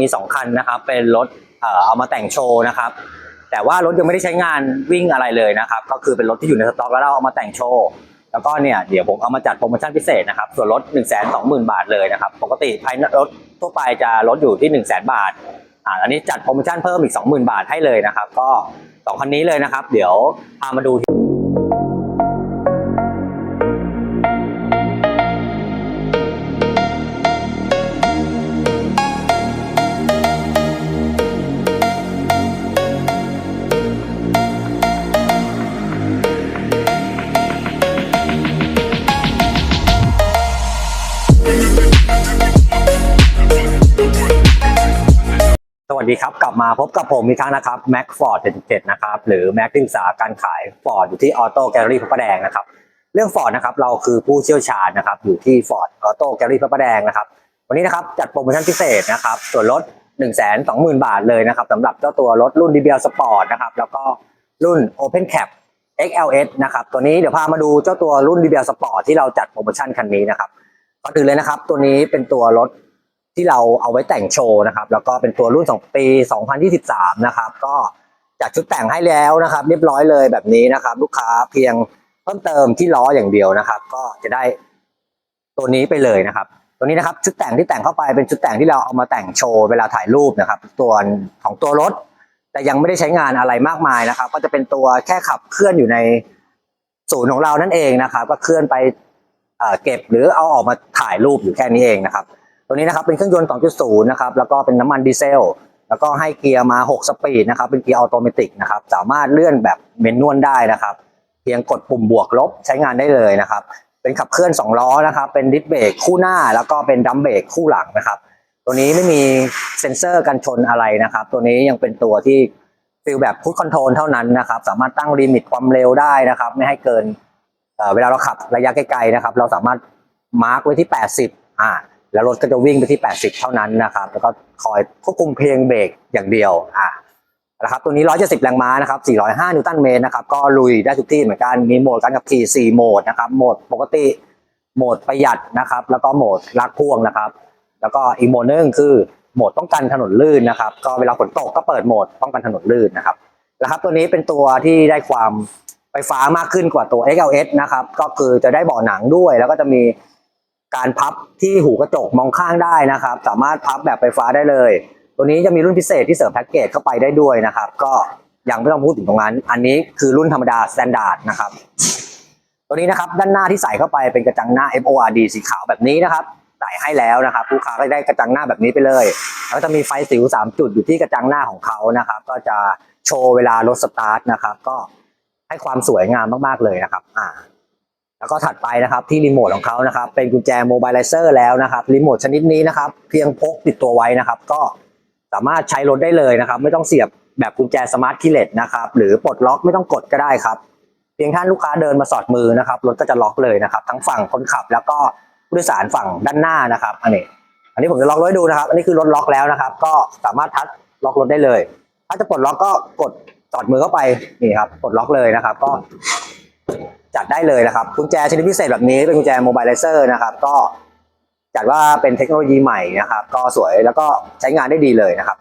มีสองคันนะครับ เป็นรถเอามาแต่งโชว์นะครับ แต่ว่ารถยังไม่ได้ใช้งานวิ่งอะไรเลยนะครับ ก็คือเป็นรถที่อยู่ในสต็อกแล้วเราเอามาแต่งโชว์แล้วก็เนี่ยเดี๋ยวผมเอามาจัดโปรโมชั่นพิเศษนะครับ ส่วนลด 1 2 0 0 0 0 บาทเลยนะครับ ปกติภายในรถทั่วไปจะลดอยู่ที่ 1 0 0 0 0 0 บาทอ่าอันนี้จัดโปรโมชั่นเพิ่มอีก 20,000 บาทให้เลยนะครับ ก็สองคันนี้เลยนะครับ เดี๋ยวพามาดู ดีครับ กลับมาพบกับผมอีกครั้งนะครับ Mac Ford 77นะครับหรือ Mac ที่ปรึกษาการขาย Ford อยู่ที่ Auto Gallery พระประแดงนะครับเรื่อง Ford นะครับเราคือผู้เชี่ยวชาญนะครับอยู่ที่ Ford Auto Gallery พระประแดงนะครับวันนี้นะครับจัดโปรโมชั่นพิเศษนะครับส่วนลด 1 2 0 0 0 0 บาทเลยนะครับสำหรับเจ้าตัวรถรุ่น DBL Sport นะครับแล้วก็รุ่น Open Cap XLS นะครับตัวนี้เดี๋ยวพามาดูเจ้าตัวรุ่น DBL Sport ที่เราจัดโปรโมชั่นคันนี้นะครับก่อนอื่นเลยนะครับตัวนี้เป็นตัวรถ ที่เราเอาไว้แต่งโชว์นะครับ แล้วก็เป็นตัวรุ่นของปี 2023 นะครับ ก็จัดชุดแต่งให้แล้วนะครับ เรียบร้อยเลยแบบนี้นะครับ ลูกค้าเพียงเพิ่มเติมที่ล้ออย่างเดียวนะครับ ก็จะได้ตัวนี้ไปเลยนะครับตัวนี้นะครับชุดแต่งที่แต่งเข้าไปเป็นชุดแต่งที่เราเอามาแต่งโชว์เวลาถ่ายรูปนะครับตัวของตัวรถ แต่ยังไม่ได้ใช้งานอะไรมากมายนะครับ ก็จะเป็นตัวแค่ขับเคลื่อนอยู่ในศูนย์ของเรานั่นเองนะครับ ก็เคลื่อนไปเเก็บหรือเอาออกมาถ่ายรูปอยู่แค่นี้เองนะครับ ตัวนี้นะครับเป็นเครื่องยนต์ 2.0 นะครับ แล้วก็เป็นน้ำมันดีเซล แล้วก็ให้เกียร์มา 6 สปีดนะครับ เป็นเกียร์ออโตเมตินะครับ สามารถเลื่อนแบบเมนนวลได้นะครับ เพียงกดปุ่มบวกลบใช้งานได้เลยนะครับ เป็นขับเคลื่อน 2 ล้อนะครับ เป็นดิสเบรกคู่หน้า แล้วก็เป็นดัมเบรกคู่หลังนะครับ ตัวนี้ไม่มีเซ็นเซอร์กันชนอะไรนะครับ ตัวนี้ยังเป็นตัวที่ฟิลแบบพุทคอนโทรลเท่านั้นนะครับ สามารถตั้งลิมิตความเร็วได้นะครับ ไม่ให้เกินเเวลาเราขับระยะไกลๆนะครับ เราสามารถมาร์กไว้ที่ 80 อ่า แล้วรถก็จะวิ่งไปที่ 80 เท่านั้นนะครับ แล้วก็คอยควบคุมเพลงเบรกอย่างเดียวอ่านะครับตัวนี้ 170 แรงม้านะครับ 405 นิวตันเมตรนะครับ ก็ลุยได้ทุกที่เหมือนกัน มีโหมดการขับขี่ 4 โหมดนะครับ โหมดปกติ โหมดประหยัดนะครับ แล้วก็โหมดลากพ่วงนะครับ แล้วก็อีกโหมดนึงคือโหมดป้องกันถนนลื่นนะครับ ก็เวลาฝนตกก็เปิดโหมดป้องกันถนนลื่นนะครับนะครับ ตัวนี้เป็นตัวที่ได้ความไฟฟ้ามากขึ้นกว่าตัว XLS นะครับ ก็คือจะได้เบาะหนังด้วย แล้วก็จะมี การพับที่หูกระจกมองข้างได้นะครับ สามารถพับแบบไฟฟ้าได้เลย ตัวนี้จะมีรุ่นพิเศษที่เสริมแพ็กเกจเข้าไปได้ด้วยนะครับ ก็ยังไม่ต้องพูดถึงตรงนั้น อันนี้คือรุ่นธรรมดา s t ต n d า r d นะครับ ตัวนี้นะครับด้านหน้าที่ใส่เข้าไปเป็นกระจังหน้า FORD สีขาวแบบนี้นะครับใส่ให้แล้วนะครับลูกค้าก็ได้กระจังหน้าแบบนี้ไปเลย แล้วจะมีไฟสิว3จุดอยู่ที่กระจังหน้าของเขานะครับ ก็จะโชว์เวลารถสตาร์ทนะครับ ก็ให้ความสวยงามมากๆเลยนะครับ อ่า แล้วก็ถัดไปนะครับที่รีโมทของเขานะครับเป็นกุญแจโมบายไลเซอร์แล้วนะครับรีโมทชนิดนี้นะครับเพียงพกติดตัวไว้นะครับ ก็สามารถใช้รถได้เลยนะครับ ไม่ต้องเสียบแบบกุญแจสมาร์ทคีย์เลสนะครับหรือปลดล็อกไม่ต้องกดก็ได้ครับเพียงท่านลูกค้าเดินมาสอดมือนะครับรถก็จะล็อกเลยนะครับ ทั้งฝั่งคนขับ แล้วก็ผู้โดยสารฝั่งด้านหน้านะครับ อันนี้ อันนี้ผมจะล็อกรถดูนะครับ อันนี้คือรถล็อกแล้วนะครับ ก็สามารถทัชล็อกรถได้เลย ถ้าจะปลดล็อกก็กดสอดมือเข้าไปนี่ครับปลดล็อกเลยนะครับ ก็ จัดได้เลยนะครับกุญแจชนิดพิเศษแบบนี้เป็นกุญแจโมบายไลเซอร์นะครับ ก็จัดว่าเป็นเทคโนโลยีใหม่นะครับ ก็สวยแล้วก็ใช้งานได้ดีเลยนะครับ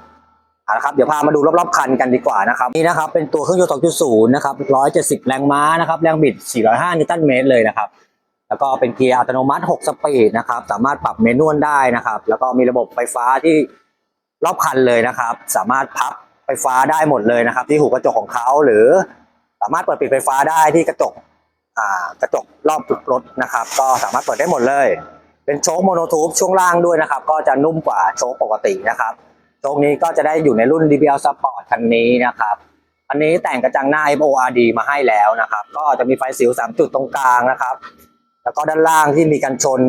เอาละครับเดี๋ยวพามาดูรอบๆคันกันดีกว่านะครับนี่นะครับเป็นตัวเครื่องยนต์2.0นะครับ170 แรงม้านะครับแรงบิด 405 นิวตันเมตรเลยนะครับ แล้วก็เป็นเกียร์อัตโนมัติ 6 สปีดนะครับ สามารถปรับเมนวลได้นะครับ แล้วก็มีระบบไฟฟ้าที่รอบคันเลยนะครับ สามารถพับไฟฟ้าได้หมดเลยนะครับ ที่หูกระจกของเขาหรือามารถเปิดปิดไฟฟ้าได้ที่กระจกอ่ากระจกรอบรถนะครับ ก็สามารถเปิดได้หมดเลย เป็นโชคโมโนทูบช่วงล่างด้วยนะครับ ก็จะนุ่มกว่าโชคปกตินะครับโชคนี้ก็จะได้อยู่ในรุ่น DBL Sport คันนี้นะครับอันนี้แต่งกระจังหน้า FORD มาให้แล้วนะครับ ก็จะมีไฟสิว 3 จุดตรงกลางนะครับ แล้วก็ด้านล่างที่มีกันชน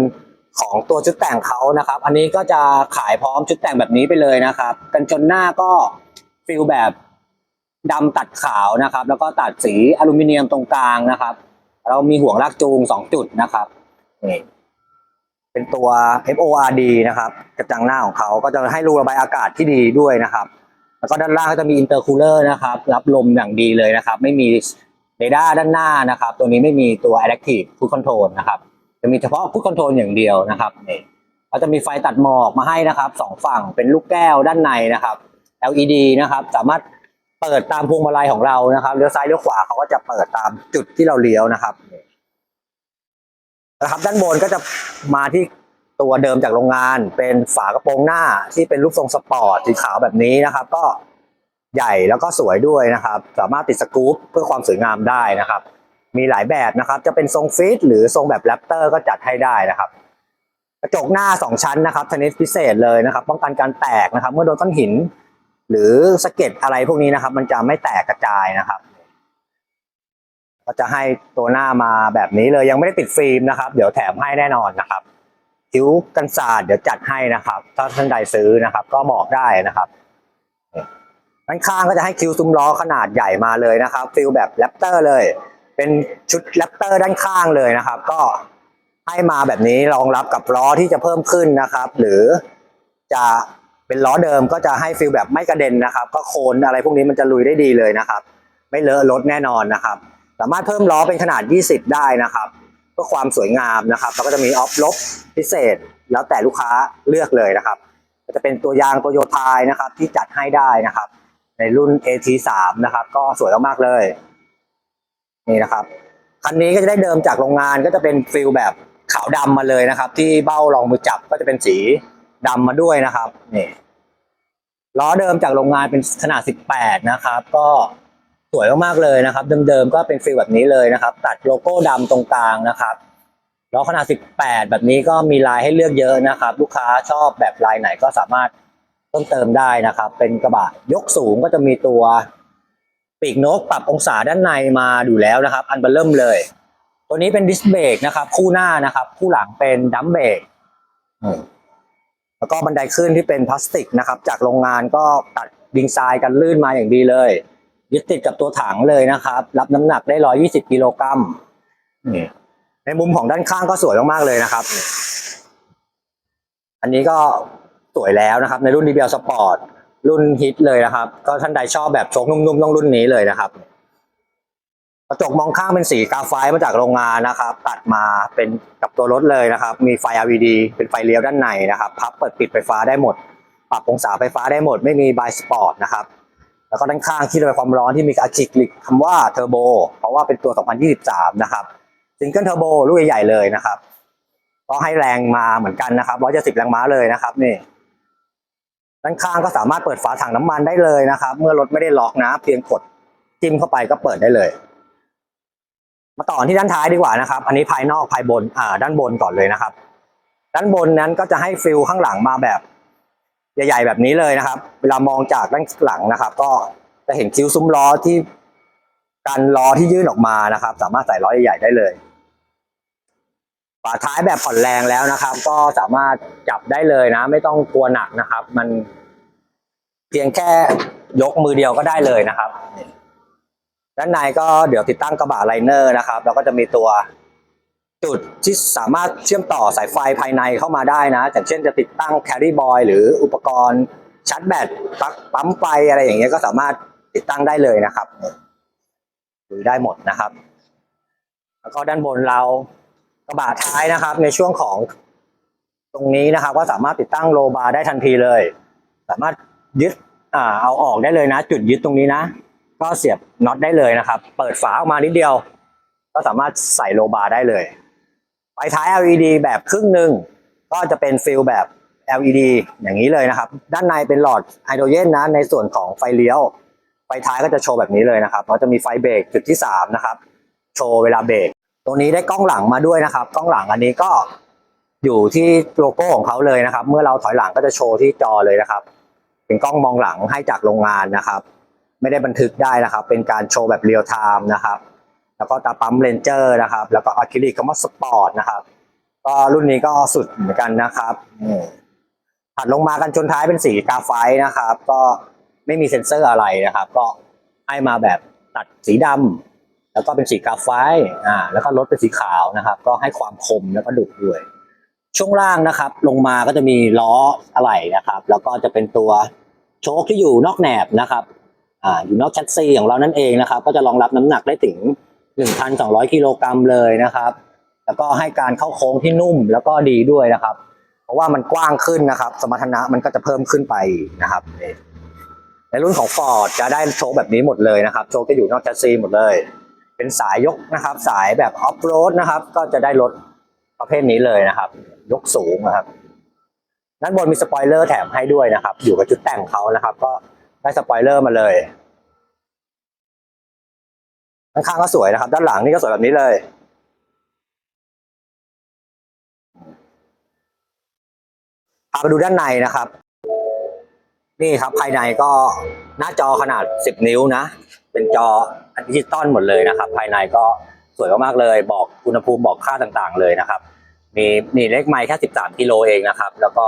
ของตัวชุดแต่งเขานะครับ อันนี้ก็จะขายพร้อมชุดแต่งแบบนี้ไปเลยนะครับ กันชนหน้าก็ฟิลแบบ ดำตัดขาวนะครับ แล้วก็ตัดสีอลูมิเนียมตรงกลางนะครับ เรามีห่วงลากจูง2จุดนะครับนี่เป็นตัว FORD นะครับ กระจังหน้าของเขาก็จะให้รูระบายอากาศที่ดีด้วยนะครับ แล้วก็ด้านล่างก็จะมีอินเตอร์คูลเลอร์นะครับ รับลมอย่างดีเลยนะครับ ไม่มีเรดาร์ด้านหน้านะครับ ตัวนี้ไม่มีตัว Adaptive Cruise Control นะครับ จะมีเฉพาะ Cruise Control อย่างเดียวนะครับนี่ก็จะมีไฟตัดหมอกมาให้นะครับสองฝั่งเป็นลูกแก้วด้านในนะครับ LED นะครับ สามารถ เปิดตามพวงมาลัยของเรานะครับเลี้ยวซ้ายเลี้ยวขวาเขาก็จะเปิดตามจุดที่เราเลี้ยวนะครับนะครับ ด้านบนก็จะมาที่ตัวเดิมจากโรงงาน เป็นฝากระโปรงหน้าที่เป็นรูปทรงสปอร์ตสีขาวแบบนี้นะครับ ก็ใหญ่แล้วก็สวยด้วยนะครับ สามารถติดสกรูปเพื่อความสวยงามได้นะครับ มีหลายแบบนะครับ จะเป็นทรงฟิตหรือทรงแบบแรปเตอร์ก็จัดให้ได้นะครับกระจกหน้าสองชั้นนะครับชนิดพิเศษเลยนะครับ ป้องกันการแตกนะครับ เมื่อโดนก้นหิน หรือสะเก็ดอะไรพวกนี้นะครับ มันจะไม่แตกกระจายนะครับ ก็จะให้ตัวหน้ามาแบบนี้เลยยังไม่ได้ติดฟิล์มนะครับ เดี๋ยวแถมให้แน่นอนนะครับคิ้วกันศาสตร์เดี๋ยวจัดให้นะครับ ถ้าท่านใดซื้อนะครับ ก็บอกได้นะครับด้านข้างก็จะให้คิ้วซุ้มล้อขนาดใหญ่มาเลยนะครับฟิลแบบแรปเตอร์เลย เป็นชุดแรปเตอร์ด้านข้างเลยนะครับ ก็ให้มาแบบนี้รองรับกับล้อที่จะเพิ่มขึ้นนะครับ หรือจะ เป็นล้อเดิมก็จะให้ฟิลแบบไม่กระเด็นนะครับ ก็โคนอะไรพวกนี้มันจะลุยได้ดีเลยนะครับ ไม่เลอะรถแน่นอนนะครับ สามารถเพิ่มล้อเป็นขนาด 20 ได้นะครับเพื่อความสวยงามนะครับแล้วก็จะมีออฟลบพิเศษ แล้วแต่ลูกค้าเลือกเลยนะครับก็จะเป็นตัวยางโตโยต้ายนะครับ ที่จัดให้ได้นะครับ ในรุ่น AT3 นะครับ ก็สวยมากๆเลย นี่นะครับคันนี้ก็จะได้เดิมจากโรงงานก็จะเป็นฟิลแบบขาวดำมาเลยนะครับ ที่เบ้ารองมือจับก็จะเป็นสี ดำมาด้วยนะครับนี่ล้อเดิมจากโรงงานเป็นขนาด 18 นะครับ ก็สวยมากๆเลยนะครับ เดิมๆก็เป็นฟิลแบบนี้เลยนะครับ ตัดโลโก้ดำตรงกลางนะครับล้อขนาด 18 แบบนี้ก็มีลายให้เลือกเยอะนะครับ ลูกค้าชอบแบบลายไหนก็สามารถเพิ่มเติมได้นะครับ เป็นกระบะยกสูงก็จะมีตัวปีกนกปรับองศาด้านในมาอยู่แล้วนะครับ อันเบเริ่มเลย ตัวนี้เป็นดิสเบรกนะครับ คู่หน้านะครับ คู่หลังเป็นดัมเบรก แล้วก็บันไดขึ้นที่เป็นพลาสติกนะครับ จากโรงงานก็ตัดดิงทรายกันลื่นมาอย่างดีเลย ยึดติดกับตัวถังเลยนะครับ รับน้ำหนักได้120กิโลกรัมนี่ในมุมของด้านข้างก็สวยมากๆเลยนะครับ อันนี้ก็สวยแล้วนะครับ ในรุ่น DBL Sport รุ่นฮิตเลยนะครับ ก็ท่านใดชอบแบบโชคนุ่มๆต้องรุ่นนี้เลยนะครับ กระจกมองข้างเป็นสีกาไฟมาจากโรงงานนะครับ ตัดมาเป็นกับตัวรถเลยนะครับ มีไฟ LED เป็นไฟเลี้ยวด้านในนะครับ พับเปิดปิดไฟฟ้าได้หมด ปรับองศาไฟฟ้าได้หมด ไม่มีบายสปอร์ตนะครับ แล้วก็ด้านข้างที่ระบายความร้อนที่มีอะคริลิกคำว่าเทอร์โบเพราะว่าเป็นตัว 2023 นะครับซิงเกิลเทอร์โบลูกใหญ่ๆเลยนะครับก็ให้แรงมาเหมือนกันนะครับ170แรงม้าเลยนะครับนี่ด้านข้างก็สามารถเปิดฝาถังน้ำมันได้เลยนะครับ เมื่อรถไม่ได้ล็อกนะ เพียงกดจิ้มเข้าไปก็เปิดได้เลย มาต่อที่ด้านท้ายดีกว่านะครับ อันนี้ภายนอกภายบนอ่าด้านบนก่อนเลยนะครับ ด้านบนนั้นก็จะให้ฟิลข้างหลังมาแบบ ใหญ่ ๆ แบบนี้เลยนะครับ เวลามองจากด้านหลังนะครับ ก็จะเห็นคิ้วซุ้มล้อที่กันล้อที่ยื่นออกมานะครับ สามารถใส่ล้อใหญ่ๆได้เลยฝาท้ายแบบผ่อนแรงแล้วนะครับ ก็สามารถจับได้เลยนะ ไม่ต้องกลัวหนักนะครับ มันเพียงแค่ยกมือเดียวก็ได้เลยนะครับ ด้านในก็เดี๋ยวติดตั้งกระบะไลเนอร์นะครับ แล้วก็จะมีตัวจุดที่สามารถเชื่อมต่อสายไฟภายในเข้ามาได้นะอย่างเช่นจะติดตั้งแคริบอยหรืออุปกรณ์ชาร์จแบตปลั๊กปั๊มไฟอะไรอย่างเงี้ยก็สามารถติดตั้งได้เลยนะครับดูได้หมดนะครับ แล้วก็ด้านบนเรากระบะท้ายนะครับ ในช่วงของตรงนี้นะครับ ก็สามารถติดตั้งโลบาร์ได้ทันทีเลย สามารถยึดอเอาออกได้เลยนะ จุดยึดตรงนี้นะ ก็เสียบน็อตได้เลยนะครับ เปิดฝาออกมานิดเดียว ก็สามารถใส่โลบาร์ได้เลยไฟท้าย LED แบบครึ่งหนึ่งก็จะเป็นฟิลแบบ LED อย่างนี้เลยนะครับ ด้านในเป็นหลอดไฮโดรเจนนะ ในส่วนของไฟเลี้ยว ไฟท้ายก็จะโชว์แบบนี้เลยนะครับก็จะมีไฟเบรกจุดที่สามนะครับ โชว์เวลาเบรก ตัวนี้ได้กล้องหลังมาด้วยนะครับ กล้องหลังอันนี้ก็อยู่ที่โลโก้ของเขาเลยนะครับ เมื่อเราถอยหลังก็จะโชว์ที่จอเลยนะครับ เป็นกล้องมองหลังให้จากโรงงานนะครับ ไม่ได้บันทึกได้นะครับ เป็นการโชว์แบบเรียลไทม์นะครับ แล้วก็ตาปั๊มเลนเจอร์นะครับ แล้วก็อะคริลิกคำว่าสปอร์ตนะครับ ก็รุ่นนี้ก็สุดเหมือนกันนะครับถัดลงมากันชนท้ายเป็นสีกาไฟนะครับ ก็ไม่มีเซ็นเซอร์อะไรนะครับ ก็ให้มาแบบตัดสีดำแล้วก็เป็นสีกาไฟอ่าแล้วก็รถเป็นสีขาวนะครับ ก็ให้ความคมแล้วก็ดุด้วย ช่วงล่างนะครับ ลงมาก็จะมีล้ออะไหล่นะครับ แล้วก็จะเป็นตัวโชคที่อยู่นอกแหนบนะครับ อยู่นอกแชสซีของเรานั่นเองนะครับ ก็จะรองรับน้ำหนักได้ถึง 1,200 กิโลกรัมเลยนะครับ แล้วก็ให้การเข้าโค้งที่นุ่มแล้วก็ดีด้วยนะครับ เพราะว่ามันกว้างขึ้นนะครับ สมรรถนะมันก็จะเพิ่มขึ้นไปนะครับในรุ่นของ Ford จะได้โชคแบบนี้หมดเลยนะครับ โชคจะอยู่นอกแชสซีหมดเลย เป็นสายยกนะครับ สายแบบออฟโรดนะครับ ก็จะได้รถประเภทนี้เลยนะครับ ยกสูงนะครับด้านบนมีสปอยเลอร์แถมให้ด้วยนะครับ อยู่กับชุดแต่งเขานะครับ ก็ ได้สปอยเลอร์มาเลยด้านข้างก็สวยนะครับ ด้านหลังนี่ก็สวยแบบนี้เลยพาไปดูด้านในนะครับ นี่ครับภายในก็หน้าจอขนาด 10 นิ้วนะ เป็นจอดิจิตอลหมดเลยนะครับ ภายในก็สวยมากๆเลย บอกอุณหภูมิบอกค่าต่างๆเลยนะครับ มีมีเลขไมล์แค่ 13 กิโลเองนะครับ แล้วก็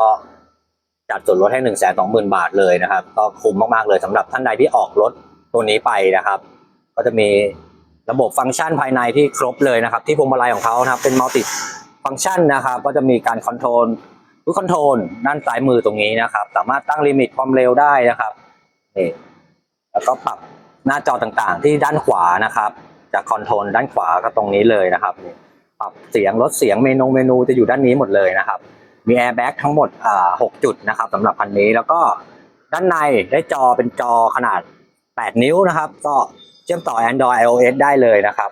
จัดส่วนลดให้1 2 0 0 0 0บาทเลยนะครับ ก็คุ้มมากๆเลยสำหรับท่านใดที่ออกรถตัวนี้ไปนะครับ ก็จะมีระบบฟังก์ชันภายในที่ครบเลยนะครับ ที่พวงมาลัยของเขานะครับเป็นมัลติฟังก์ชันนะครับ ก็จะมีการคอนโทรลรูคอนโทรลด้านซ้ายมือตรงนี้นะครับ สามารถตั้งลิมิตความเร็วได้นะครับนี่แล้วก็ปรับหน้าจอต่างๆ ที่ด้านขวานะครับจากคอนโทรลด้านขวาก็ตรงนี้เลยนะครับนี่ปรับเสียงลดเสียงเมนูเมนูจะอยู่ด้านนี้หมดเลยนะครับ มีแอร์แบ็กทั้งหมดหกจุดนะครับสำหรับคันนี้แล้วก็ด้านในได้จอเป็นจอขนาด 8 นิ้วนะครับ ก็เชื่อมต่อ Android iOS ได้เลยนะครับ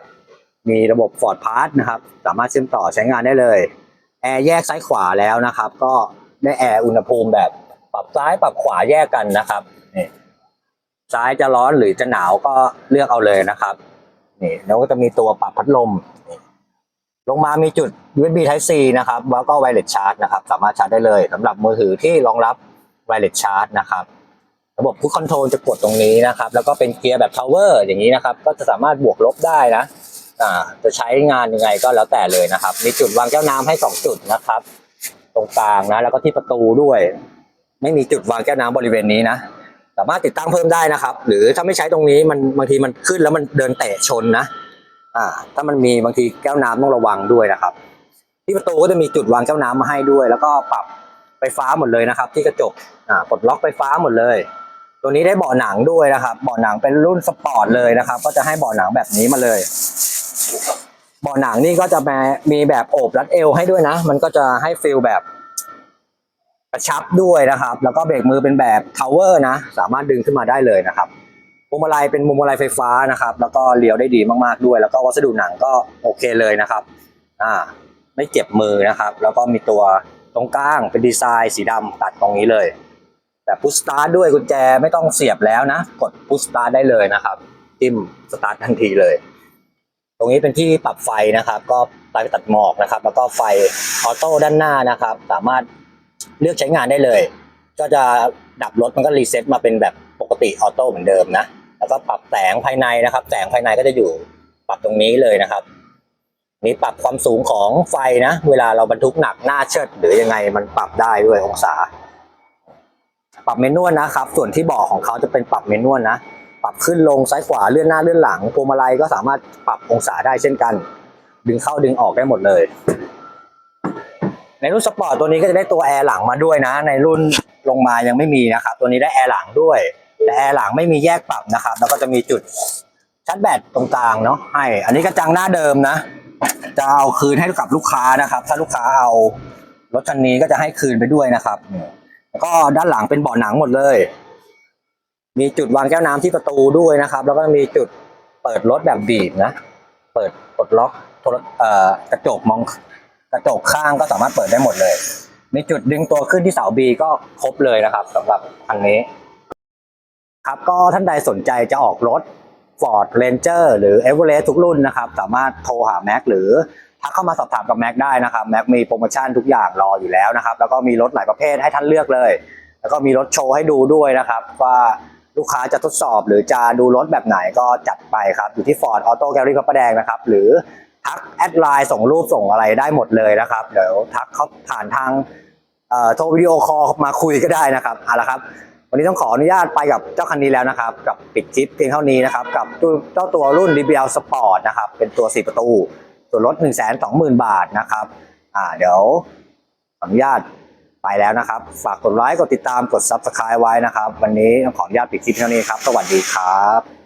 มีระบบ Ford Pass นะครับ สามารถเชื่อมต่อใช้งานได้เลยแอร์แยกซ้ายขวาแล้วนะครับ ก็ได้แอร์อุณหภูมิแบบปรับซ้ายปรับขวาแยกกันนะครับนี่ซ้ายจะร้อนหรือจะหนาวก็เลือกเอาเลยนะครับนี่แล้วก็จะมีตัวปรับพัดลมนี่ ลงมามีจุด USB Type C นะครับแล้วก็ Wireless Charge นะครับ สามารถชาร์จได้เลยสำหรับมือถือที่รองรับ Wireless Charge นะครับ ระบบพุชคอนโทรลจะกดตรงนี้นะครับ แล้วก็เป็นเกียร์แบบพาวเวอย่างนี้นะครับ ก็จะสามารถบวกลบได้นะอ่าจะใช้งานยังไงก็แล้วแต่เลยนะครับ มีจุดวางแก้วน้ำให้สองจุดนะครับ ตรงกลางนะ แล้วก็ที่ประตูด้วย ไม่มีจุดวางแก้วน้ำบริเวณนี้นะสามารถติดตั้งเพิ่มได้นะครับ หรือถ้าไม่ใช้ตรงนี้มันบางทีมันขึ้นแล้วมันเดินเตะชนนะ อ่า ถ้ามันมีบางทีแก้วน้ำต้องระวังด้วยนะครับ ที่ประตูก็จะมีจุดวางแก้วน้ำมาให้ด้วย แล้วก็ปรับไฟฟ้าหมดเลยนะครับ ที่กระจกอ่าปลดล็อกไฟฟ้าหมดเลย ตัวนี้ได้เบาะหนังด้วยนะครับเบาะหนังเป็นรุ่นสปอร์ตเลยนะครับ ก็จะให้เบาะหนังแบบนี้มาเลยเบาะหนังนี่ก็จะมามีแบบโอบรัดเอวให้ด้วยนะ มันก็จะให้ฟิลแบบกระชับด้วยนะครับ แล้วก็เบรกมือเป็นแบบทาวเวอร์นะ สามารถดึงขึ้นมาได้เลยนะครับ พวงมาลัยเป็นพวงมาลัยไฟฟ้านะครับ แล้วก็เลี้ยวได้ดีมากๆด้วย แล้วก็วัสดุหนังก็โอเคเลยนะครับ อ่า ไม่เจ็บมือนะครับ แล้วก็มีตัวตรงกลางเป็นดีไซน์สีดำตัดตรงนี้เลย แบบพุชสตาร์ทด้วยกุญแจไม่ต้องเสียบแล้วนะ กดพุชสตาร์ทได้เลยนะครับจิ้มสตาร์ททันทีเลย ตรงนี้เป็นที่ปรับไฟนะครับ ก็ไฟตัดหมอกนะครับ แล้วก็ไฟออโต้ด้านหน้านะครับ สามารถเลือกใช้งานได้เลย ก็จะดับรถมันก็รีเซ็ตมาเป็นแบบปกติออโต้เหมือนเดิมนะ แล้วก็ปรับแสงภายในนะครับ แสงภายในก็จะอยู่ปรับตรงนี้เลยนะครับ นี่ปรับความสูงของไฟนะ เวลาเราบรรทุกหนักหน้าเชิด หรือยังไงมันปรับได้ด้วยองศา ปรับเมนวลนะครับ ส่วนที่เบาะของเขาจะเป็นปรับเมนวลนะ ปรับขึ้นลงซ้ายขวาเลื่อนหน้าเลื่อนหลังพวงมาลัยก็สามารถปรับองศาได้เช่นกัน ดึงเข้าดึงออกได้หมดเลย ในรุ่นสปอร์ตตัวนี้ก็จะได้ตัวแอร์หลังมาด้วยนะ ในรุ่นลงมายังไม่มีนะครับ ตัวนี้ได้แอร์หลังด้วย แต่แอร์หลังไม่มีแยกปรับนะครับ แล้วก็จะมีจุดชาร์จแบตตรงกลางเนาะให้ อันนี้กระจังหน้าเดิมนะ จะเอาคืนให้กับลูกค้านะครับ ถ้าลูกค้าเอารถคันนี้ก็จะให้คืนไปด้วยนะครับแล้วก็ด้านหลังเป็นเบาะหนังหมดเลย มีจุดวางแก้วน้ำที่ประตูด้วยนะครับ แล้วก็มีจุดเปิดรถแบบบีบนะ เปิดปลดล็อกโทรเอ่อกระจกมองกระจกข้างก็สามารถเปิดได้หมดเลย มีจุดดึงตัวขึ้นที่เสาบีก็ครบเลยนะครับสำหรับคันนี้ ครับก็ท่านใดสนใจจะออกรถ Ford Ranger หรือ Everest ทุกรุ่นนะครับ สามารถโทรหาแม็กหรือทักเข้ามาสอบถามกับแม็กได้นะครับแม็กมีโปรโมชั่นทุกอย่างรออยู่แล้วนะครับ แล้วก็มีรถหลายประเภทให้ท่านเลือกเลย แล้วก็มีรถโชว์ให้ดูด้วยนะครับ ว่าลูกค้าจะทดสอบหรือจะดูรถแบบไหนก็จัดไปครับ อยู่ที่ Ford Auto Gallery พระประแดงนะครับ หรือทักแอดไลน์ส่งรูปส่งอะไรได้หมดเลยนะครับ เดี๋ยวทักเขาผ่านทางโทรวิดีโอคอลมาคุยก็ได้นะครับเอาละครับ วันนี้ต้องขออนุญาตไปกับเจ้าคันนี้แล้วนะครับ กับปิดคลิปเพียงเท่านี้นะครับ กับเจ้าตัวรุ่น DBL Sport นะครับ เป็นตัว 4 ประตู ส่วนลด 1 2 0 0 0 0 บาทนะครับ อ่าเดี๋ยวขออนุญาตไปแล้วนะครับ ฝากกดไลค์ กดติดตาม กด Subscribe ไว้นะครับ วันนี้ต้องขออนุญาตปิดคลิปเท่านี้ครับ สวัสดีครับ